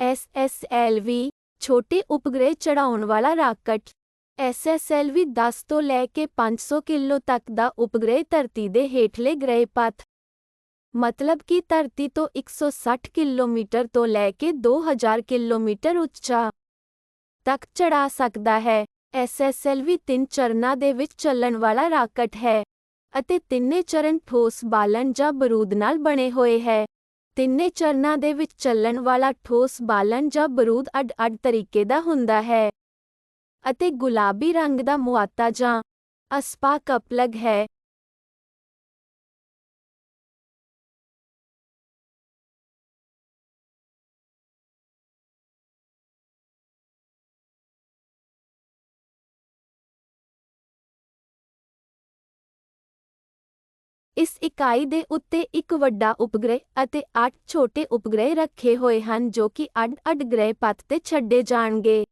SSLV ਛੋਟੇ ਉਪਗ੍ਰਹਿ ਚੜਾਉਣ ਵਾਲਾ rocket. SSLV 10 ਤੋਂ ਲੈ ਕੇ 500 ਕਿਲੋ ਤੱਕ ਦਾ ਉਪਗ੍ਰਹਿ ਧਰਤੀ ਦੇ ਹੇਠਲੇ ਗ੍ਰਹਿ ਪੱਥ ਮਤਲਬ ਕਿ ਧਰਤੀ ਤੋਂ 160 ਕਿਲੋਮੀਟਰ ਤੋਂ ਲੈ ਕੇ 2000 ਕਿਲੋਮੀਟਰ ਉੱਚਾ ਤੱਕ ਚੜਾ ਸਕਦਾ ਹੈ। SSLV ਤਿੰਨ ਚਰਨਾਂ ਦੇ ਵਿੱਚ ਚੱਲਣ ਵਾਲਾ ਰਾਕਟ ਹੈ ਅਤੇ ਤਿੰਨੇ ਚਰਨ ਠੋਸ ਬਾਲਣ ਜਾਂ ਬਰੂਦ ਨਾਲ ਬਣੇ ਹੋਏ ਹੈ। ਤਿੰਨੇ ਚਰਨਾਂ ਦੇ ਵਿੱਚ ਚੱਲਣ ਵਾਲਾ ਠੋਸ ਬਾਲਣ ਜਾਂ ਬਰੂਦ ਅੱਡ-ਅੱਡ ਤਰੀਕੇ ਦਾ ਹੁੰਦਾ ਹੈ। ਅਤੇ ਗੁਲਾਬੀ ਰੰਗ ਦਾ ਮੁਆਤਾ ਜਾਂ ਅਸਪਾ ਕਪਲਗ ਹੈ। ਇਸ ਇਕਾਈ ਦੇ ਉੱਤੇ ਇੱਕ ਵੱਡਾ ਉਪਗ੍ਰਹਿ ਅਤੇ 8 ਛੋਟੇ ਉਪਗ੍ਰਹਿ ਰੱਖੇ ਹੋਏ ਹਨ ਜੋ ਕਿ ਅੱਡ-ਅੱਡ ਗ੍ਰਹਿ ਪੱਥ ਤੇ ਛੱਡੇ ਜਾਣਗੇ।